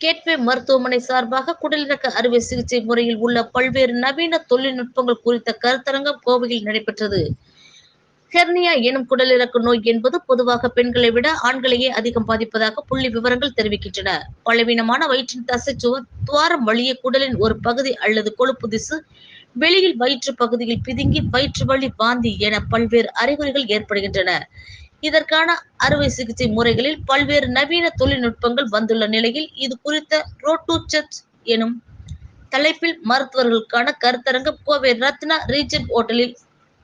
Gateway மருத்துவமனை சார்பாக குடலிறக்க அறுவை சிகிச்சை முறையில் உள்ள பல்வேறு நவீன தொழில்நுட்பங்கள் குறித்த கருத்தரங்கம் கோவையில் நடைபெற்றது. ஹெர்னியா எனும் குடலிறக்க நோய் என்பது பொதுவாக பெண்களை விட ஆண்களையே அதிகம் பாதிப்பதாக புள்ளி விவரங்கள் தெரிவிக்கின்றன. பலவீனமான வயிற்றின் தசைச்சுவர் துவாரம் வழியே குடலின் ஒரு பகுதி அல்லது கொழுப்பு திசு வெளியில் வயிற்று பகுதியில் பிதுங்கி வயிற்று வழி வாந்தி என பல்வேறு அறிகுறிகள் ஏற்படுகின்றன. இதற்கான அறுவை சிகிச்சை முறைகளில் பல்வேறு நவீன தொழில்நுட்பங்கள் வந்துள்ள நிலையில் இது குறித்த ரோட்டூச்சட் எனும் தலைப்பில் மருத்துவர்களுக்கான கருத்தரங்கம் கோவை ரத்னா ரீஜன் ஹோட்டலில்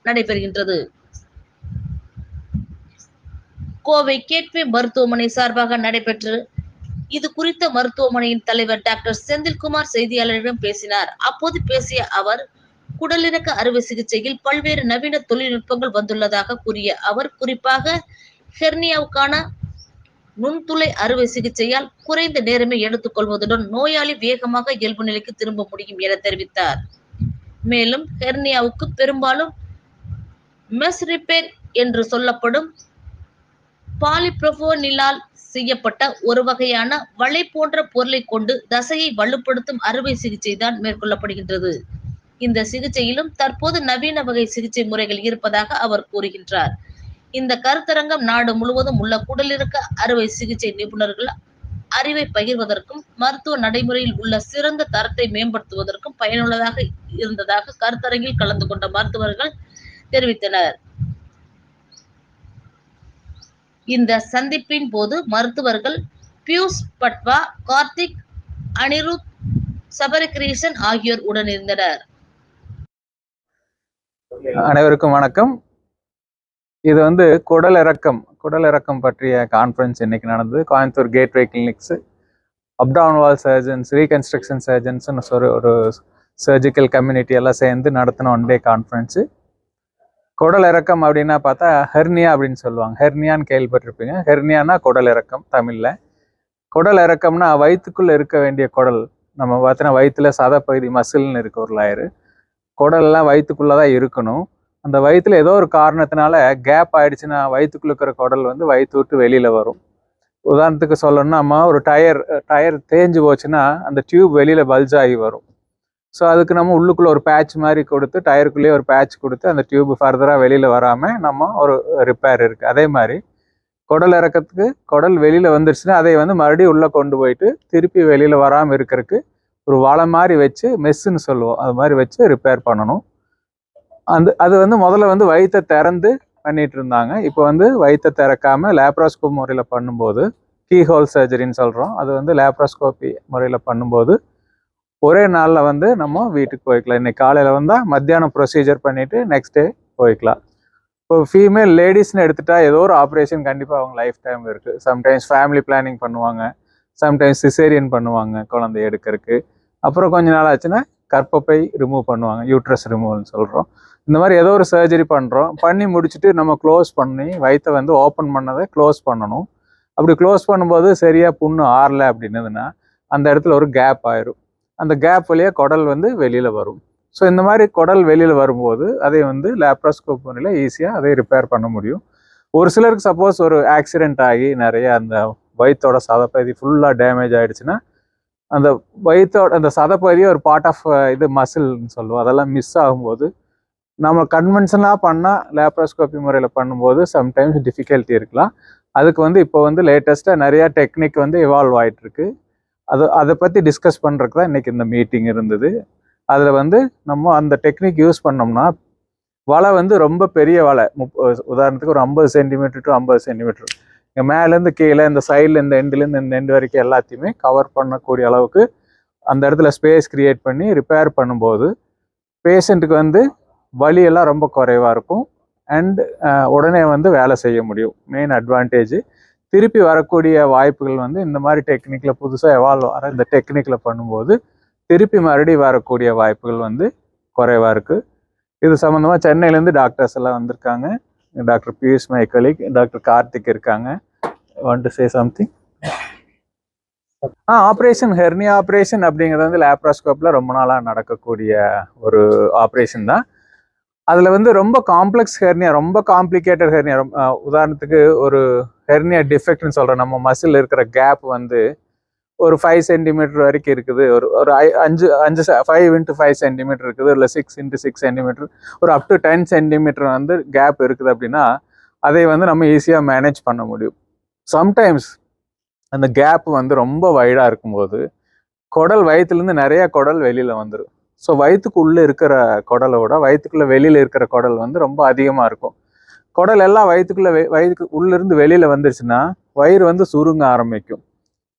நடைபெறுகின்றது. கோவை கேட்வே மருத்துவமனை சார்பாக நடைபெற்று இது குறித்த மருத்துவமனையின் தலைவர் டாக்டர் செந்தில்குமார் செய்தியாளரிடம் பேசினார். அப்போது பேசிய அவர் குடலிறக்க அறுவை சிகிச்சையில் பல்வேறு நவீன தொழில்நுட்பங்கள் வந்துள்ளதாக கூறிய அவர் குறிப்பாக ஹெர்னியாவுக்கான நுண்துளை அறுவை சிகிச்சையால் குறைந்த நேரமே எடுத்துக்கொள்வதுடன் நோயாளி வேகமாக இயல்பு நிலைக்கு திரும்ப முடியும் என தெரிவித்தார். மேலும் ஹெர்னியாவுக்கு பெரும்பாலும் மெஸ் ரிப்பேர் என்று சொல்லப்படும் பாலிப்ரோபோனிலால் செய்யப்பட்ட ஒரு வகையான வலை போன்ற பொருளை கொண்டு தசையை வலுப்படுத்தும் அறுவை சிகிச்சை தான் மேற்கொள்ளப்படுகின்றது. இந்த சிகிச்சையிலும் தற்போது நவீன வகை சிகிச்சை முறைகள் இருப்பதாக அவர் கூறுகின்றார். இந்த கருத்தரங்கம் நாடு முழுவதும் உள்ள குடலிறக்க அறுவை சிகிச்சை நிபுணர்கள் அறிவை பகிர்வதற்கும் மருத்துவ நடைமுறையில் உள்ள சிறந்த தரத்தை மேம்படுத்துவதற்கும் பயனுள்ளதாக இருந்ததாக கருத்தரங்கில் கலந்து கொண்ட மருத்துவர்கள் தெரிவித்தனர். இந்த சந்திப்பின் போது மருத்துவர்கள் பியூஷ் பட்வா கார்த்திக் அனிருத் சபரிகிரீசன் ஆகியோர் உடனிருந்தனர். அனைவருக்கும் வணக்கம். இது வந்து குடல் இறக்கம் குடல் இறக்கம் பற்றிய கான்ஃபரன்ஸ் இன்னைக்கு நடந்தது. Coimbatore gateway clinics abdomen wall surgeons reconstruction சர்ஜன்ஸ்னு ஒரு ஒரு சர்ஜிக்கல் கம்யூனிட்டி எல்லாம் சேர்ந்து நடத்தின ஒன் டே கான்ஃபரன்ஸு குடல் இறக்கம் அப்படின்னா பார்த்தா ஹெர்னியா அப்படின்னு சொல்லுவாங்க. ஹெர்னியான்னு கேள்விப்பட்டிருப்பீங்க. ஹெர்னியானா குடல் இறக்கம் தமிழில். குடல் இறக்கம்னா வயிற்றுக்குள்ளே இருக்க வேண்டிய குடல். நம்ம பார்த்தோன்னா வயிற்றுல சதப்பகுதி மசில்னு இருக்க ஒரு லாயரு குடல்லாம் வயிற்றுக்குள்ளே தான் இருக்கணும். அந்த வயிற்றுல ஏதோ ஒரு காரணத்தினால கேப் ஆயிடுச்சுன்னா வயிற்றுக்குள்ள இருக்கிற குடல் வந்து வயிற்று விட்டு வெளியில் வரும். உதாரணத்துக்கு சொல்லணும்னா நம்ம ஒரு டயர் டயர் தேஞ்சு போச்சுன்னா அந்த டியூப் வெளியில் பல்ஜ் ஆகி வரும். ஸோ அதுக்கு நம்ம உள்ளுக்குள்ளே ஒரு பேட்ச் மாதிரி கொடுத்து டயருக்குள்ளேயே ஒரு பேட்ச் கொடுத்து அந்த டியூப் ஃபர்தராக வெளியில் வராமல் நம்ம ஒரு ரிப்பேர் இருக்குது அதே மாதிரி குடல் இறக்கத்துக்கு குடல் வெளியில் வந்துருச்சுன்னா அதை வந்து மறுபடியும் உள்ளே கொண்டு போயிட்டு திருப்பி வெளியில் வராமல் இருக்கிறதுக்கு ஒரு வலை மாதிரி வச்சு மெஸ்ஸுன்னு சொல்லுவோம். அது மாதிரி வச்சு ரிப்பேர் பண்ணணும். அந்த அது வந்து முதல்ல வந்து வயிற்றை திறந்து பண்ணிட்டு இருந்தாங்க. இப்போ வந்து வயிற்றை திறக்காம லேப்ராஸ்கோப் முறையில் பண்ணும்போது கீ ஹோல் சர்ஜரின்னு சொல்கிறோம் அது வந்து லேப்ராஸ்கோபி முறையில் பண்ணும்போது ஒரே நாளில் வந்து நம்ம வீட்டுக்கு போய்க்கலாம். இன்னைக்கு காலையில் வந்தால் மத்தியானம் ப்ரொசீஜர் பண்ணிவிட்டு நெக்ஸ்ட் டே போய்க்கலாம். இப்போ ஃபீமேல் லேடிஸ்னு எடுத்துட்டா ஏதோ ஒரு ஆப்ரேஷன் கண்டிப்பாக அவங்க லைஃப் டைம் இருக்குது சம்டைம்ஸ் ஃபேமிலி பிளானிங் பண்ணுவாங்க. சம்டைம்ஸ் சிசேரியன் பண்ணுவாங்க குழந்தை எடுக்கிறதுக்கு. அப்புறம் கொஞ்ச நாள் ஆச்சுன்னா கற்பப்பை ரிமூவ் பண்ணுவாங்க யூட்ரஸ் ரிமூவல்னு சொல்கிறோம் இந்த மாதிரி ஏதோ ஒரு சர்ஜரி பண்ணுறோம் பண்ணி முடிச்சுட்டு நம்ம க்ளோஸ் பண்ணி வயிற்றை வந்து ஓப்பன் பண்ணதை க்ளோஸ் பண்ணணும். அப்படி க்ளோஸ் பண்ணும்போது சரியாக புண்ணு ஆறல அப்படின்னதுன்னா அந்த இடத்துல ஒரு கேப் ஆயிரும். அந்த கேப் வழியாக குடல் வந்து வெளியில் வரும். ஸோ இந்த மாதிரி குடல் வெளியில் வரும்போது அதை வந்து லேப்ராஸ்கோப் முறையில் ஈஸியாக அதை ரிப்பேர் பண்ண முடியும். ஒரு சிலருக்கு சப்போஸ் ஒரு ஆக்சிடெண்ட் ஆகி நிறைய அந்த வயிற்றோட சதப்பகுதி ஃபுல்லாக டேமேஜ் ஆகிடுச்சுன்னா அந்த வயிற்றோட அந்த சதப்பகுதியே ஒரு பார்ட் ஆஃப் இது மசில்னு சொல்லுவோம். அதெல்லாம் மிஸ் ஆகும்போது நம்ம கன்வென்ஷனாக பண்ணால் லேப்ரோஸ்கோபி முறையில் பண்ணும்போது சம்டைம்ஸ் டிஃபிகல்ட்டி இருக்கலாம். அதுக்கு வந்து இப்போ வந்து லேட்டஸ்ட்டாக நிறையா டெக்னிக் வந்து இவால்வ் ஆகிட்டுருக்கு அது அதை பற்றி டிஸ்கஸ் பண்ணுறதுக்கு தான் இன்றைக்கி இந்த மீட்டிங் இருந்தது. அதில் வந்து நம்ம அந்த டெக்னிக் யூஸ் பண்ணோம்னா வலை வந்து ரொம்ப பெரிய வலை. முப் உதாரணத்துக்கு ஒரு ஐம்பது சென்டிமீட்டர் டு ஐம்பது சென்டிமீட்டர் இங்கே மேலேருந்து கீழே இந்த சைடில் இந்த எண்டுலேருந்து இந்த எண்டு வரைக்கும் எல்லாத்தையுமே கவர் பண்ணக்கூடிய அளவுக்கு அந்த இடத்துல ஸ்பேஸ் கிரியேட் பண்ணி ரிப்பேர் பண்ணும்போது பேஷண்ட்டுக்கு வந்து வலியெல்லாம் ரொம்ப குறைவாக இருக்கும். அண்ட் உடனே வந்து வேலை செய்ய முடியும். மெயின் அட்வான்டேஜ் திருப்பி வரக்கூடிய வாய்ப்புகள் வந்து இந்த மாதிரி டெக்னிக்கில் புதுசாக எவால்வ் ஆகிற இந்த டெக்னிக்கில் பண்ணும்போது திருப்பி மறுபடியும் வரக்கூடிய வாய்ப்புகள் வந்து குறைவாக இருக்குது இது சம்மந்தமாக சென்னையிலேருந்து டாக்டர்ஸ் எல்லாம் வந்திருக்காங்க. Doctor Piyush my colleague doctor Karthik இருக்காங்க. Want to say something a operation hernia operation அப்படிங்கிறது வந்து லேப்ராஸ்கோப்பில் ரொம்ப நாளாக நடக்கக்கூடிய ஒரு ஆப்ரேஷன் தான். அதில் வந்து ரொம்ப காம்ப்ளெக்ஸ் ஹெர்னியா ரொம்ப காம்ப்ளிகேட்டட் ஹெர்னியா உதாரணத்துக்கு ஒரு ஹெர்னியா டிஃபெக்ட்னு சொல்கிறோம் நம்ம மசில் இருக்கிற கேப் வந்து ஒரு ஃபைவ் சென்டிமீட்டர் வரைக்கும் இருக்குது. ஒரு ஒரு ஐ- அஞ்சு அஞ்சு ஃபைவ் இன்ட்டு ஃபைவ் சென்டிமீட்டர் இருக்குது. இல்லை சிக்ஸ் இன்ட்டு சிக்ஸ் சென்டிமீட்டர் ஒரு அப் டு டென் சென்டிமீட்டர் வந்து கேப் இருக்குது அப்படின்னா அதை வந்து நம்ம ஈஸியாக மேனேஜ் பண்ண முடியும். சம்டைம்ஸ் அந்த கேப் வந்து ரொம்ப வைடாக இருக்கும்போது குடல் வயிற்றுலேருந்து நிறையா குடல் வெளியில் வந்துடும் ஸோ வயிற்றுக்குள்ளே இருக்கிற குடலை விட வயிற்றுக்குள்ளே வெளியில் இருக்கிற குடல் வந்து ரொம்ப அதிகமாக இருக்கும். குடல் எல்லாம் வயிற்றுக்குள்ளே வெ வயிற்றுக்கு உள்ளேருந்து வெளியில் வந்துருச்சுன்னா வயிறு வந்து சுருங்க ஆரம்பிக்கும்.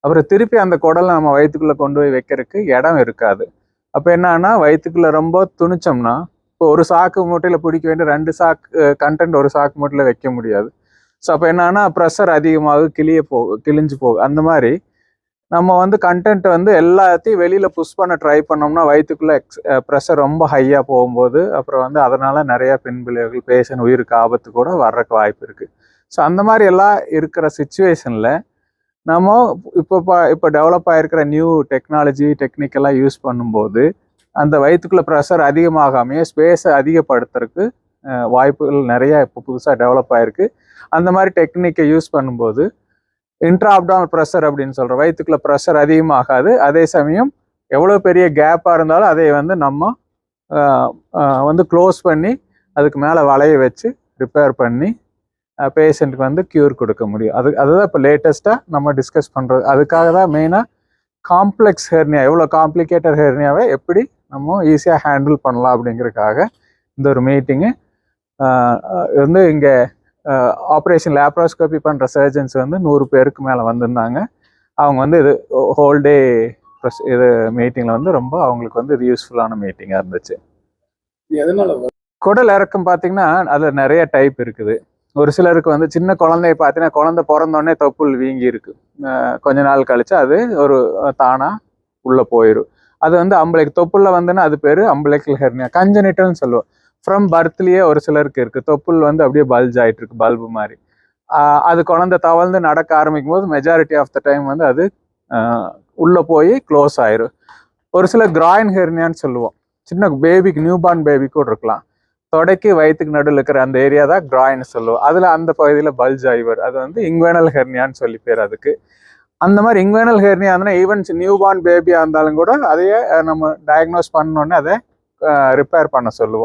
அப்புறம் திருப்பி அந்த குடலை நம்ம வயிற்றுக்குள்ளே கொண்டு போய் வைக்கிறதுக்கு இடம் இருக்காது. அப்போ என்னன்னா வயிற்றுக்குள்ளே ரொம்ப துணிச்சோம்னா இப்போ ஒரு சாக்கு மூட்டையில் பிடிக்க வேண்டிய ரெண்டு சாக்கு கண்டென்ட் ஒரு சாக்கு மூட்டையில் வைக்க முடியாது. ஸோ அப்போ என்னன்னா ப்ரெஷர் அதிகமாக கிளிய போகும் கிழிஞ்சு போகும் அந்த மாதிரி நம்ம வந்து கண்டென்ட் வந்து எல்லாத்தையும் வெளியில் புஷ் பண்ண ட்ரை பண்ணோம்னா வயிற்றுக்குள்ளே எக்ஸ் ப்ரெஷர் ரொம்ப ஹையாக போகும்போது அப்புறம் வந்து அதனால் நிறையா பெண் பிள்ளைகள் பேஷண்ட் உயிருக்கு ஆபத்து கூட வர்றதுக்கு வாய்ப்பு இருக்குது ஸோ அந்த மாதிரி எல்லாம் இருக்கிற சுச்சுவேஷனில் நம்ம இப்போ இப்போ டெவலப் ஆகிருக்கிற நியூ டெக்னாலஜி டெக்னிக்கெல்லாம் யூஸ் பண்ணும்போது அந்த வயிற்றுக்குள்ள ப்ரெஷர் அதிகமாகாமையே ஸ்பேஸை அதிகப்படுத்துறதுக்கு வாய்ப்புகள் நிறையா இப்போ புதுசாக டெவலப் ஆகிருக்கு அந்த மாதிரி டெக்னிக்கை யூஸ் பண்ணும்போது இன்ட்ரா அப்டாமல் ப்ரெஷர் அப்படின்னு சொல்கிறோம் வயிற்றுக்குள்ள ப்ரெஷர் அதிகமாகாது. அதே சமயம் எவ்வளோ பெரிய கேப்பாக இருந்தாலும் அதை வந்து நம்ம வந்து க்ளோஸ் பண்ணி அதுக்கு மேலே வளைய வச்சு ரிப்பேர் பண்ணி பேஷண்ட்டுக்கு வந்து க்யூர் கொடுக்க முடியும். அது அதுதான் இப்போ லேட்டஸ்ட்டாக நம்ம டிஸ்கஸ் பண்ணுறது அதுக்காக தான் மெயினாக காம்ப்ளெக்ஸ் ஹெர்னியா எவ்வளோ காம்ப்ளிகேட்டட் ஹெர்னியாவை எப்படி நம்ம ஈஸியாக ஹேண்டில் பண்ணலாம் அப்படிங்கிறதுக்காக இந்த ஒரு மீட்டிங்கு வந்து இங்கே ஆப்ரேஷன் லேப்ராஸ்கோபி பண்ணுற சர்ஜன்ஸ் வந்து நூறு பேருக்கு மேலே வந்திருந்தாங்க. அவங்க வந்து இது ஹோல் டே இது மீட்டிங்கில் வந்து ரொம்ப அவங்களுக்கு வந்து இது யூஸ்ஃபுல்லான மீட்டிங்காக இருந்துச்சு. எதனால? குடல் இறக்கம் பார்த்தீங்கன்னா அதில் நிறைய டைப் இருக்குது. ஒரு சிலருக்கு வந்து சின்ன குழந்தைய பார்த்தீங்கன்னா குழந்தை பிறந்தோடனே தொப்புள் வீங்கி இருக்கு கொஞ்ச நாள் கழிச்சு அது ஒரு தானா உள்ள போயிடும் அது வந்து அம்பளைக்கு தொப்புள்ள வந்துன்னா அது பேர் அம்பளைக்கல் ஹெர்னியா. கஞ்சனிட்டல்னு சொல்லுவோம். ஃப்ரம் பர்த்லயே ஒரு சிலருக்கு இருக்கு. தொப்புள் வந்து அப்படியே பல்ஜ் ஆயிட்டு இருக்கு பல்பு மாதிரி அது குழந்தை தவழ்ந்து நடக்க ஆரம்பிக்கும் போது மெஜாரிட்டி ஆஃப் த டைம் வந்து அது உள்ளே உள்ள போய் க்ளோஸ் ஆயிரும். ஒரு சில கிராயின் ஹெர்னியான்னு சொல்லுவோம். சின்ன பேபிக்கு நியூ பார்ன் பேபி கூட இருக்கலாம். தொடைக்கு வயிற்றுக்கு நடுவில் இருக்கிற அந்த ஏரியா தான் கிராயின் சொல்லுவோம். அதில் அந்த பகுதியில் பல்ஜ் ஆய்வர். அது வந்து இங்குவேனல் ஹெர்னியான்னு சொல்லி பேர் அதுக்கு. அந்த மாதிரி இங்குவேனல் ஹெர்னியா இருந்தால் ஈவன் நியூ பார்ன் பேபியாக இருந்தாலும் கூட அதையே நம்ம டயக்னோஸ் பண்ணோன்னே அதை ரிப்பேர் பண்ண சொல்லுவோம்.